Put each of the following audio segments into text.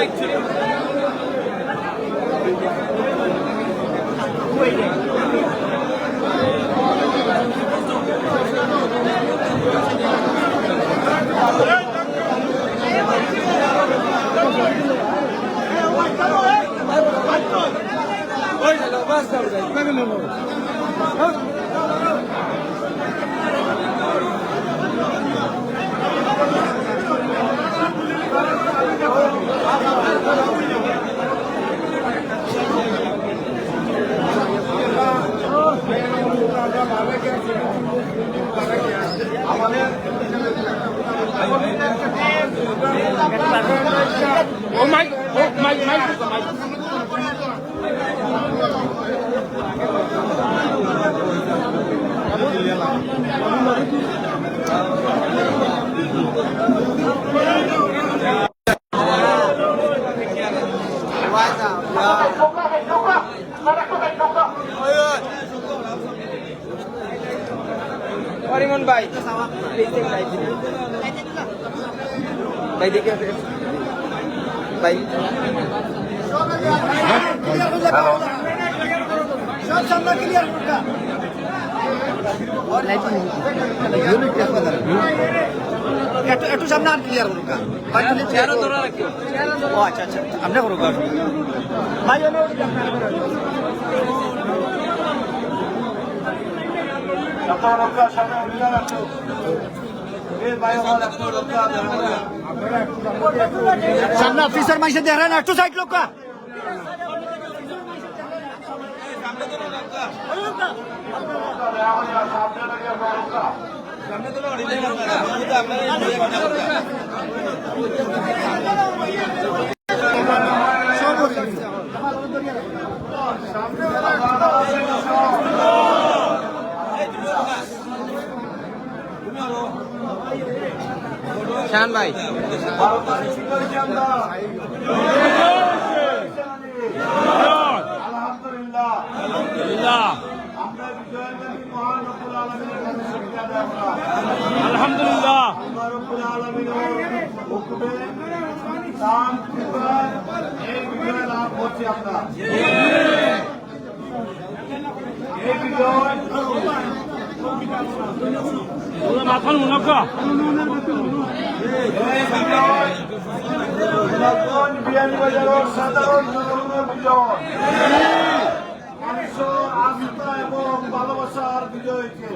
ও ভাই একটু সামনে আর ক্লিয়ার করুক ও আচ্ছা আচ্ছা। আপনি করুক ভাই সামনে অফিসার মাইসে দেখেন একটু সাইড লোক। শান ভাই আলহামদুলিল্লাহ আলহামদুলিল্লাহ ওরা মুনাফা সাধারণ জনগণের বিজয় মানুষের আস্থা এবং ভালোবাসার বিজয় হয়েছে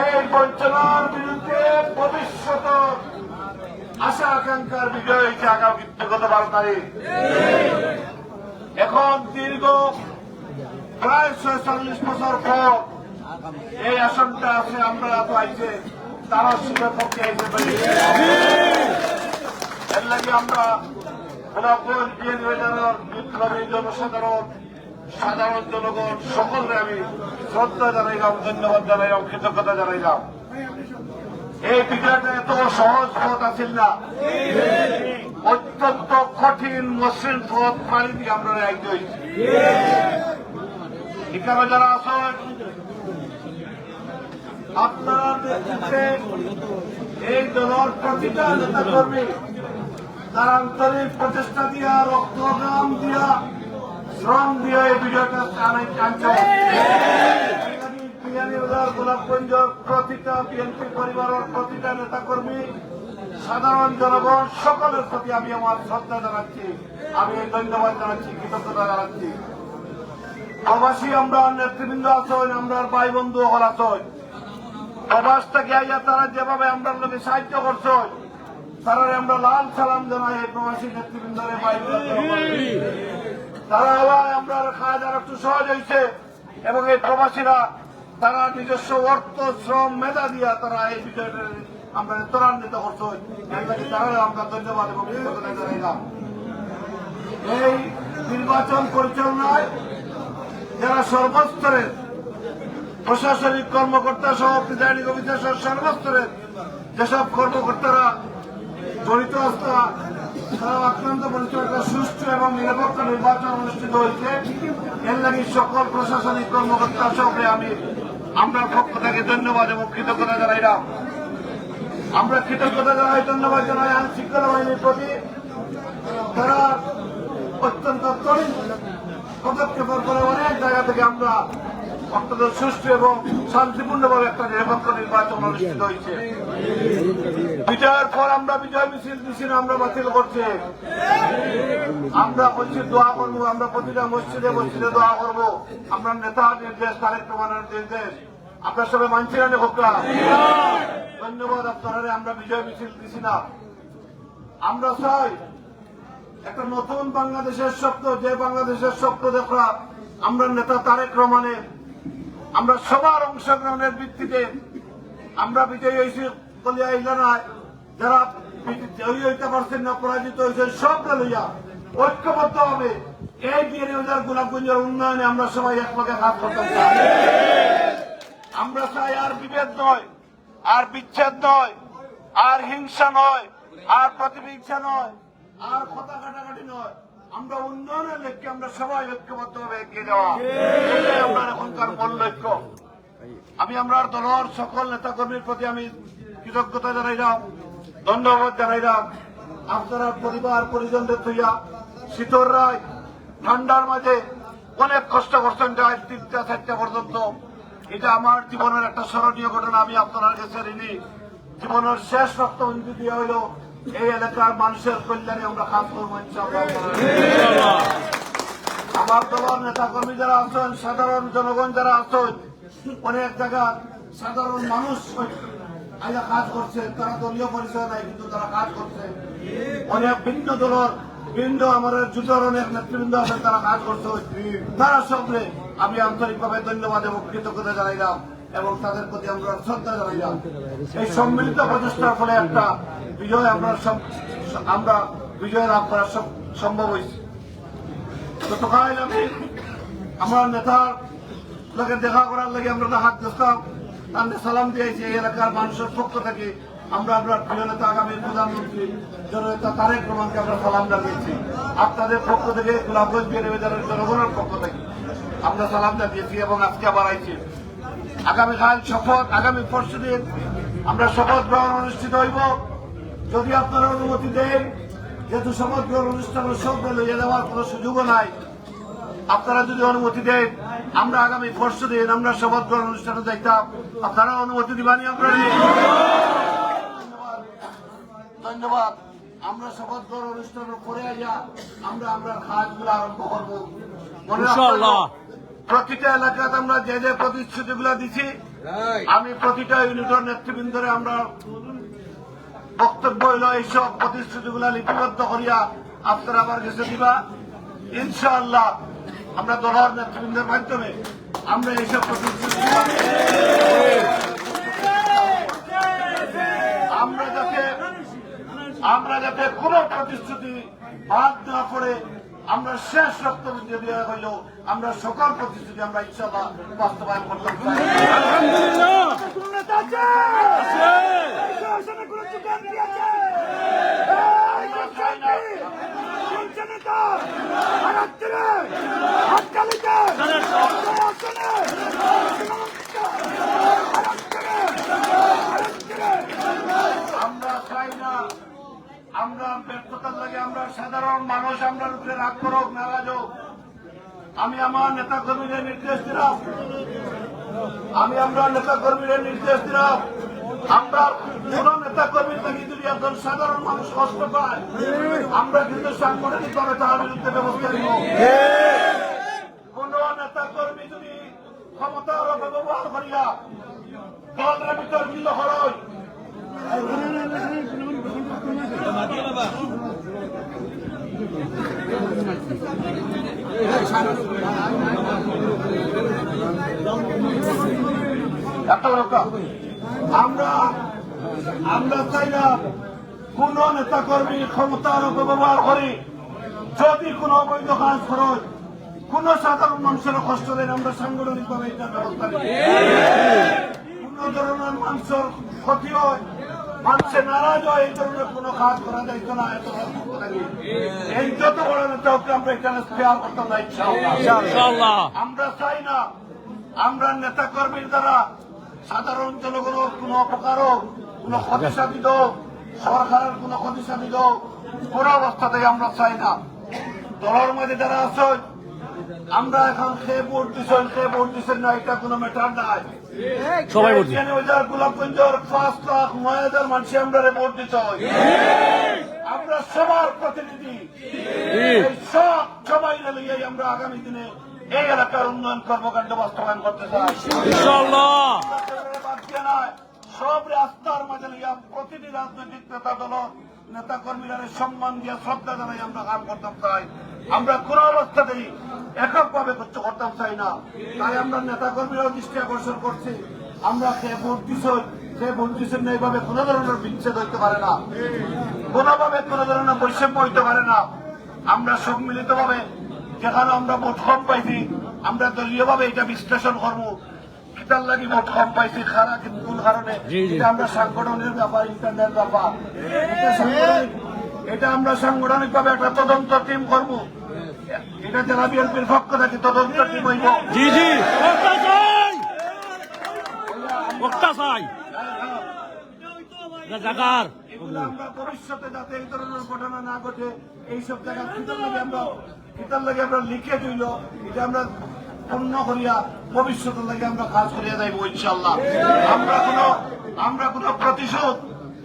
এই বঞ্চনার বিরুদ্ধে ভবিষ্যৎ আশা আকাঙ্ক্ষার বিজয় হয়েছে আগামী গত বারো তারিখ এখন দীর্ঘ প্রায় ছয়চল্লিশ বছর পর এই আসনটা আছে, আমরা আইছে তারা শিবের পক্ষে আইছে বলে। এর লাগে আমরা গোলাপগঞ্জ বিএনপি বিপ্লবী জনসাধারণ, সাধারণ জনগণ, সকলকে আমি শ্রদ্ধা জানাইলাম, ধন্যবাদ জানাইলাম, কৃতজ্ঞতা জানাইলাম। এই বিজয়টা এত সহজ পথ আছিল না। অত্যন্ত কঠিন, মসৃণ পথ পাড়ি দিয়ে আমরা আইতে হয়েছি এখানে যারা আছেন আপনারা নেতৃত্বে এই দলের প্রতিটা নেতা কর্মী তার আন্তরিক প্রচেষ্টা দিয়া রক্তগ্রাম দিয়া, শ্রম দিয়া এই বিজয়টা আনছে। গোলাপগঞ্জের প্রতিটা বিএনপি পরিবারের প্রতিটা নেতা কর্মী সাধারণ জনগণ, সকলের প্রতি আমি আমার শ্রদ্ধা জানাচ্ছি। আমি ধন্যবাদ জানাচ্ছি, কৃতজ্ঞতা জানাচ্ছি। প্রবাসী আমরা, নেতৃবৃন্দ আছেন আমরা ভাই বন্ধু হল আছেন প্রবাস থেকে আইয়া তারা যেভাবে আমরা লোকে সাহায্য করছে তারা আমরা লাল সালাম জানাই প্রবাসী নেতৃবৃন্দরে ভাই তারা আবার আমরা কাজ আর একটু সহজ হয়েছে এবং এই প্রবাসীরা তারা নিজস্ব অর্থ, শ্রম, মেধা দিয়া তারা এই বিষয়টা আমরা ত্বরান্বিত করছে। তারা আমরা ধন্যবাদ এবং এই নির্বাচন পরিচালনায় যারা সর্বস্তরের প্রশাসনিক কর্মকর্তা সহ প্রিজাইডিং অফিসার সহ সর্বস্তরের যেসব কর্মকর্তারা জড়িত অবস্থা তারা আক্রান্ত একটা সুষ্ঠু এবং নিরপেক্ষ নির্বাচন অনুষ্ঠিত হয়েছে। এর লাগি সকল প্রশাসনিক কর্মকর্তা সহকে আমি আপনার পক্ষ থেকে ধন্যবাদ এবং কৃতজ্ঞতা জানাইলাম। আমরা কৃতজ্ঞতা জানাই, ধন্যবাদ জানাই আইন শৃঙ্খলা বাহিনীর প্রতি। তারা অত্যন্ত তরিত পদক্ষেপের পরে অনেক জায়গা থেকে আমরা অত্যন্ত সুষ্ঠু এবং শান্তিপূর্ণভাবে একটা নিরপেক্ষ নির্বাচন অনুষ্ঠিত হয়েছে। বিজয়ের পর আমরা বিজয় মিছিল মিছিল আমরা বাতিল করছি। আমরা বলছি দোয়া করব, আমরা প্রতিটা মসজিদে মসজিদে দোয়া করব। আমরা নেতা নির্দেশ, তারেক প্রমাণের নির্দেশ। আপনার সবাই মানছি না হোকরা ধন্যবাদ আপনারা, আমরা বিজয় মিছিল দিছি না। আমরা চাই একটা নতুন বাংলাদেশের স্বপ্ন, যে বাংলাদেশের স্বপ্ন দেখা, আমরা নেতা তারেক রহমানের, আমরা সবার অংশগ্রহণের ভিত্তিতে, আমরা বিজয়ী হয়েছি বলিয়া ইলানায়, যারা জয়ী হইতে পারছেন না, পরাজিত হয়েছেন সব লইয়া ঐক্যবদ্ধ হবে এই বিয়ে হাজার গোলাপগঞ্জের উন্নয়নে আমরা সবাই একমাকে হাত করতে চাই। আমরা চাই আর বিভেদ নয়, আর বিচ্ছেদ নয়, আর হিংসা নয়, আর প্রতিহিংসা নয়। আর কথা কাটাকাটি নয়। আমরা উন্নয়নের লক্ষ্যে আমরা সবাই ঐক্যবদ্ধ ভাবে এগিয়ে যাওয়া। আমরা এখনকার মূল লক্ষ্য। আমি আমরা দলের সকল নেতা কর্মীর প্রতি আমি কৃতজ্ঞতা জানাইলাম ধন্যবাদ জানাইলাম। আপনারা পরিবার পরিজনদের থইয়া শীতর রায় ঠান্ডার মাঝে অনেক কষ্ট করছেন প্রায় তিনটা চারটা পর্যন্ত। এটা আমার জীবনের একটা স্মরণীয় ঘটনা আমি আপনার কাছে ঋণী। জীবনের শেষ রক্তবন্ধি দিয়ে হইল এই এলাকার মানুষের কল্যাণে আমরা কাজ করব আমার দলের নেতা কর্মী যারা আছেন, সাধারণ জনগণ যারা আছেন অনেক জায়গা সাধারণ মানুষ কাজ করছে। তারা দলীয় পরিচয় নাই, কিন্তু তারা কাজ করছে। অনেক ভিন্ন দলের, ভিন্ন আমাদের জুতোর অনেক নেতৃবৃন্দ আছেন তারা কাজ করছে। তারা সবরে আমি আন্তরিকভাবে ধন্যবাদ এবং কৃতজ্ঞতা জানাইলাম। এবং তাদের প্রতি আমরা শ্রদ্ধা জানাইলাম এই সম্মিলিত প্রচেষ্টার ফলে একটা বিজয় আমরা আমরা বিজয় লাভ করা সম্ভব হয়েছে। গতকাল আমি আমার নেতার লোকের দেখা করার লাগে আমরা হাত দিতাম তাদের সালাম দিয়েছি, এই এলাকার মানুষের পক্ষ থেকে আমরা আপনার প্রিয় নেতা আগামী প্রধানমন্ত্রী জননেতা তারেক রহমানকে আমরা সালাম জানিয়েছি। আপনাদের পক্ষ থেকে গোলাপগঞ্জ বিএনএর জনগণের পক্ষ থেকে আমরা সালাম জানিয়েছি এবং আজকে আবার আইছি। আগামীকাল শপথ, আগামী পরশু দিন আমরা শপথ গ্রহণ অনুষ্ঠিত হইব। যদি আপনারা অনুমতি দেন, যেহেতু শপথ গ্রহণ অনুষ্ঠান সব লইয়া দেওয়ার কোনো সুযোগও নাই, আপনারা যদি অনুমতি দেন, আমরা আগামী পরশু দিন আমরা শপথ গ্রহণ অনুষ্ঠানে দেখতাম আপনারা অনুমতি দিবানি আপনারা ধন্যবাদ। আমরা শপথ গ্রহণ অনুষ্ঠানের পরে আইয়া আমরা আমরা কাজগুলো আরম্ভ করব। প্রতিটা এলাকাতে আমরা যে যে প্রতিশ্রুতিগুলো দিছি আমি প্রতিটা ইউনিটের নেতৃবৃন্দরে আমরা বক্তব্য হইল এইসব প্রতিশ্রুতিগুলা লিপিবদ্ধ করিয়া আপনারা আমার কাছে দিবা। ইনশাআল্লাহ আমরা দলের নেতৃবৃন্দের মাধ্যমে আমরা এইসব প্রতিশ্রুতি আমরা যাতে আমরা যাতে কোন প্রতিশ্রুতি বাদ না পড়ে আমরা শেষ রক্তবৃদ্ধি দেওয়া হইল আমরা সকল প্রতিশ্রুতি আমরা ইনশাআল্লাহ বাস্তবায়ন করতে চাই। আমরা চাই না আমরা ব্যর্থতার লাগে, আমরা সাধারণ মানুষ, আমরা উপরে রাগ করুক নারাজ হোক আমি আমার নেতা কর্মীদের নির্দেশ দিলাম। আমি আমরা নেতা কর্মীদের নির্দেশ দিলাম। আমরা কোন নেতা কর্মীর থেকে যদি একজন সাধারণ মানুষ কষ্ট পায়, আমরা কিন্তু সাংগঠনিকভাবে তার বিরুদ্ধে ব্যবস্থা নিব। কোন নেতা কর্মী যদি ক্ষমতার অপব্যবহার করিয়া দলের মিল হয় আমরা আমরা চাই না কোন নেতা কর্মী ক্ষমতার অপব্যবহার করি। যদি কোন অবৈধ কাজ খরচ কোন সাধারণ মানুষের কষ্ট দেন আমরা সাংগঠনিক ভাবে এটার ব্যবস্থা নিই কোন ধরনের মানুষের ক্ষতি হয় নারাজ হয় এই কোন কাজ করা যাইতো না এত এই যত বড় আমরা এখানে স্পেয়ার করতাম না ইনশাআল্লাহ। আমরা চাই না আমরা নেতা কর্মীর দ্বারা সাধারণ জনগণের কোন অপকার হোক কোন ক্ষতি সাধিত হোক সরকারের কোন ক্ষতি সাধিত হোক কোন অবস্থাতেই আমরা চাই না। দলের মধ্যে যারা আছেন আমরা এখন খেয়ে ভোট দিচ্ছেন খেয়ে ভোট দিচ্ছেন না এটা কোনো ম্যাটার নাই। সবাই ভোট। গোলাপগঞ্জের পাঁচ লাখ নয় হাজার মানুষ আমরা ভোট দিতে আমরা সবার প্রতিনিধি। এই সব সবাই লইয়াই আমরা আগামী দিনে এই এলাকার উন্নয়ন কর্মকাণ্ড বাস্তবায়ন করতে চাই। বাদ দিয়ে নয়, সব রাস্তার মাঝে লইয়া প্রতিটি রাজনৈতিক নেতা দল নেতা কর্মীরা সম্মান দিয়ে, শ্রদ্ধা জানাই আমরা কাম করতাম চাই। আমরা কোন অবস্থাতেই এককভাবে কিছু করতাম চাই না। তাই আমরা নেতা কর্মীরাও দৃষ্টি আকর্ষণ করছি। আমরা সে ভোট সে ভোট দিচ্ছেন না, এইভাবে কোন ধরনের বিচ্ছেদ হইতে পারে না। কোনোভাবে কোন ধরনের বৈষম্য হইতে পারে না। আমরা সম্মিলিত ভাবে যেখানে আমরা ভোট কম পাইছি, আমরা দলীয় ভাবে এটা বিশ্লেষণ করব। কিতার লাগি ভোট কম পাইছি খারা কিন্তু কারণে। এটা আমরা সাংগঠনিক ব্যাপার ইন্টারনেট ব্যাপার। এটা আমরা সাংগঠনিক ভাবে একটা তদন্ত টিম করব। এটা জেলা বিএনপির পক্ষ থেকে তদন্ত টিম হইব। জি জি। বক্তা চাই বক্তা চাই এটা জাগার। আমরা ভবিষ্যতে যাতে এই ধরনের ঘটনা না ঘটে এইসব জায়গা কিতার লাগে আমরা কিতার লাগে আমরা লিখে দিল এটা আমরা পূর্ণ করিয়া ভবিষ্যতের লাগে আমরা কাজ করিয়া যাইব ইনশাল্লাহ আমরা কোন আমরা কোন প্রতিশোধ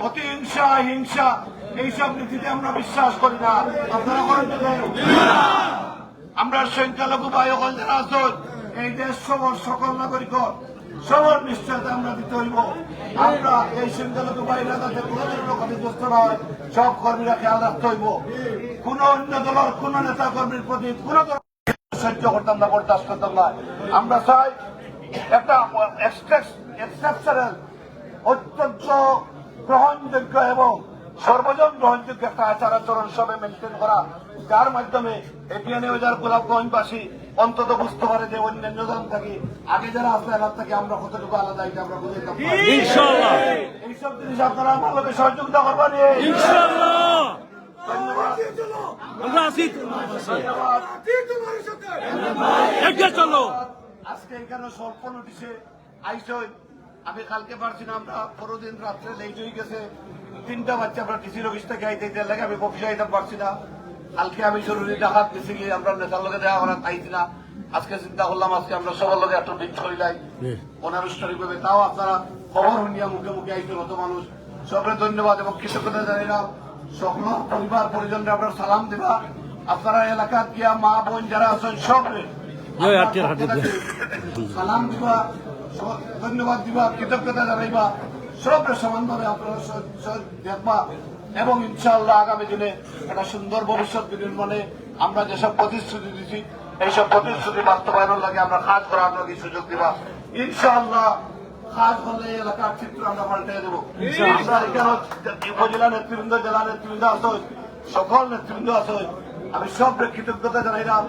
প্রতিহিংসা হিংসা এইসব নীতিতে আমরা বিশ্বাস করি না। আপনারা করেন আমরা সংখ্যালঘু বায়ুকল যারা আছেন এই দেশ সবর সকল নাগরিক সবর নিশ্চয়তা আমরা দিতে হইব। আমরা এই সংখ্যালঘু বাইরা যাতে কোন ধরনের ক্ষতিগ্রস্ত না হয় সব কর্মীরা খেয়াল রাখতে হইব। কোন অন্য দলের কোন নেতা কর্মীর প্রতি কোন সহ্য করতাম না বরদাস্ত করতাম না। আমরা চাই একটা এক্সেপশনাল অত্যন্ত গ্রহণযোগ্য এবং সর্বজন গ্রহণযোগ্য একটা আচার আচরণ সবে মেনটেন করা যার মাধ্যমে এটিএনএ যার গোলাপগঞ্জবাসী অন্তত বুঝতে পারে যে অন্যান্য জন থাকি আগে যারা আসলে এলাকা থেকে আমরা কতটুকু আলাদা এটা আমরা বুঝে এইসব জিনিস আপনারা আমার লোকের সহযোগিতা করবেন। ধন্যবাদ। আমরা ধন্যবাদ আজকে এখানে স্বল্প নোটিশে আইসই আমি কালকে পারছি না আমরা পনেরো দিন রাত্রে লেট হয়ে গেছে। তিনটা বাচ্চা আমরা ডিসির অফিস থেকে আইতে লাগে আমি অফিসে পারছি না। কালকে আমি জরুরি ডাকাত গেছি গিয়ে আমরা নেতার লোকে দেখা করা আইছি না। আজকে চিন্তা করলাম আজকে আমরা সবার লোকে একটু দিন করি নাই। অনানুষ্ঠানিক ভাবে তাও আপনারা খবর শুনিয়া মুখে মুখে আইছেন অত মানুষ। সবরে ধন্যবাদ এবং কৃতজ্ঞতা জানাইলাম সকল পরিবার পরিজনরা আপনার সালাম দিবা। আপনারা এলাকাত গিয়া মা বোন যারা আছেন দিয়ে। সালাম দিবা ধন্যবাদ দিবা কৃতজ্ঞতা জানাইবা। সবরে সমানভাবে আপনারা দেখবা এবং ইনশাআল্লাহ আগামী দিনে একটা সুন্দর ভবিষ্যৎ নির্মাণে আমরা যেসব প্রতিশ্রুতি দিচ্ছি এইসব প্রতিশ্রুতি বাস্তবায়নের লাগে আমরা কাজ করার লাগে সুযোগ দিবা। ইনশাআল্লাহ কাজ এই এলাকার চিত্র আমরা পাল্টে দেবো। আমরা এখানে উপজেলা নেতৃবৃন্দ জেলা নেতৃবৃন্দ আছে সকল নেতৃবৃন্দ আছে। আমি সব কৃতজ্ঞতা জানাইলাম।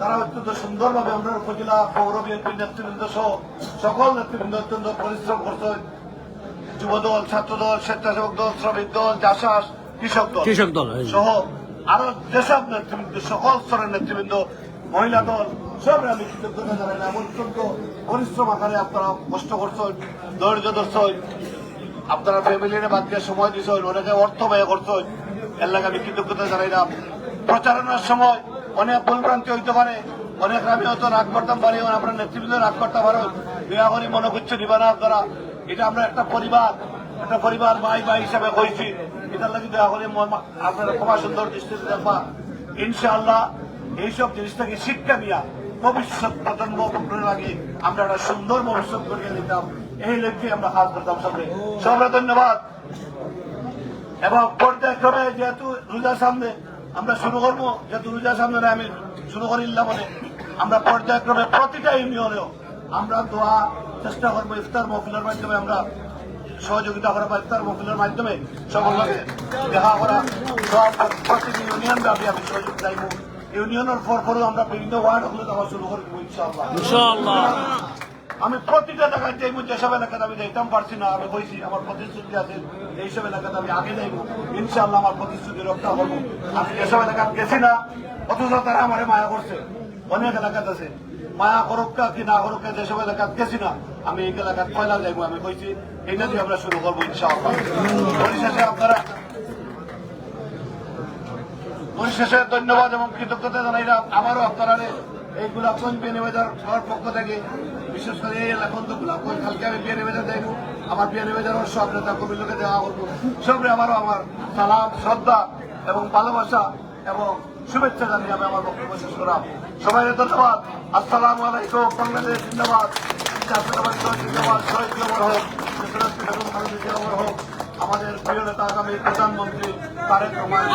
তারা অত্যন্ত সুন্দরভাবে আমরা উপজেলা পৌর নেতৃবৃন্দ সহ সকল নেতৃবৃন্দ অত্যন্ত পরিশ্রম করছে যুবদল ছাত্রদল স্বেচ্ছাসেবক দল শ্রমিক দল চাষাস কৃষক দল কৃষক দল, সহ আরও যেসব নেতৃবৃন্দ সকল স্তরের নেতৃবৃন্দ মহিলা দল সব আমি কৃতজ্ঞতা জানাইলাম। অত্যন্ত পরিশ্রম আকারে আপনারা কষ্ট করছেন ধৈর্য ধরছেন। আপনারা ফ্যামিলির বাদ দিয়ে সময় দিচ্ছেন অনেকে অর্থ ব্যয় করছেন। এর লাগে আমি কৃতজ্ঞতা জানাইলাম। প্রচারণার সময় অনেক ভুলভ্রান্তি হইতে পারে। অনেক আমি হয়তো রাগ করতাম পারি আপনার নেতৃবৃন্দ রাগ করতে পারো বিয়া করি মনে করছে নিবা না আপনারা এটা আমরা একটা পরিবার একটা পরিবার ভাই ভাই হিসাবে হয়েছি এটার লাগে দয়া করে আপনারা ক্ষমা সুন্দর দৃষ্টিতে দেখবা। ইনশাআল্লাহ এইসব জিনিস থেকে শিক্ষা দিয়া ভবিষ্যৎ প্রজন্ম লাগে আমরা একটা সুন্দর ভবিষ্যৎ করিয়ে দিতাম এই লক্ষ্যে আমরা কাজ করতাম সবাই সবাই ধন্যবাদ। এবং পর্যায়ক্রমে যেহেতু রোজার সামনে আমরা শুরু করব যেহেতু রোজার সামনে আমি শুরু করিলাম মানে আমরা পর্যায়ক্রমে প্রতিটা ইউনিয়নেও আমরা দোয়া, চেষ্টা করব, ইফতার মহফিলের মাধ্যমে আমরা সহযোগিতা করা বা ইফতার মহফিলের মাধ্যমে সকলকে দেখা করা প্রতিটি ইউনিয়ন ব্যাপী আমি সহযোগ চাইব। ইউনিয়নের পর পরও আমরা বিভিন্ন ওয়ার্ডগুলো দেওয়া শুরু করব ইনশাআল্লাহ। আমি প্রতিটা জায়গায় যাইব যেসব এলাকাতে আমি যাইতাম পারছি না। আমি বলছি, আমার প্রতিশ্রুতি আছে এইসব এলাকাতে আমি আগে যাইব ইনশাআল্লাহ আমার প্রতিশ্রুতি রক্ষা করব। আমি যেসব এলাকাতে গেছি না, অথচ তারা আমার মায়া করছে। অনেক এলাকাতে আছে। মায়া করক্কা কি না করক্কা যেসব এলাকাত গেছি না, আমি এই এলাকাত পয়লা যাইবো, আমি কইছি, এইটা দিয়ে আমরা শুরু করব ইনশাআল্লাহ। আপনারা পরিশেষে ধন্যবাদ এবং কৃতজ্ঞতা জানাইলাম। আমারও আপনারা এই গোলাপগঞ্জ বিয়ানীবাজার সবার পক্ষ থেকে, বিশেষ করে এই এলাকা তো গোলাপগঞ্জ কালকে আমি বিয়ানীবাজার যাইব আমার বিয়ানীবাজার সব নেতা কর্মীলোকে দেওয়া করব সবরে আমারও আমার সালাম, শ্রদ্ধা এবং ভালোবাসা এবং শুভেচ্ছা জানিয়ে আমি আমার বক্তব্য শেষ করলাম। সবাই ধন্যবাদ। আসসালামু আলাইকুম, বাংলাদেশ জিন্দাবাদ। হোক হোক আমাদের প্রিয় নেতা আগামী প্রধানমন্ত্রী তারেক রহমান।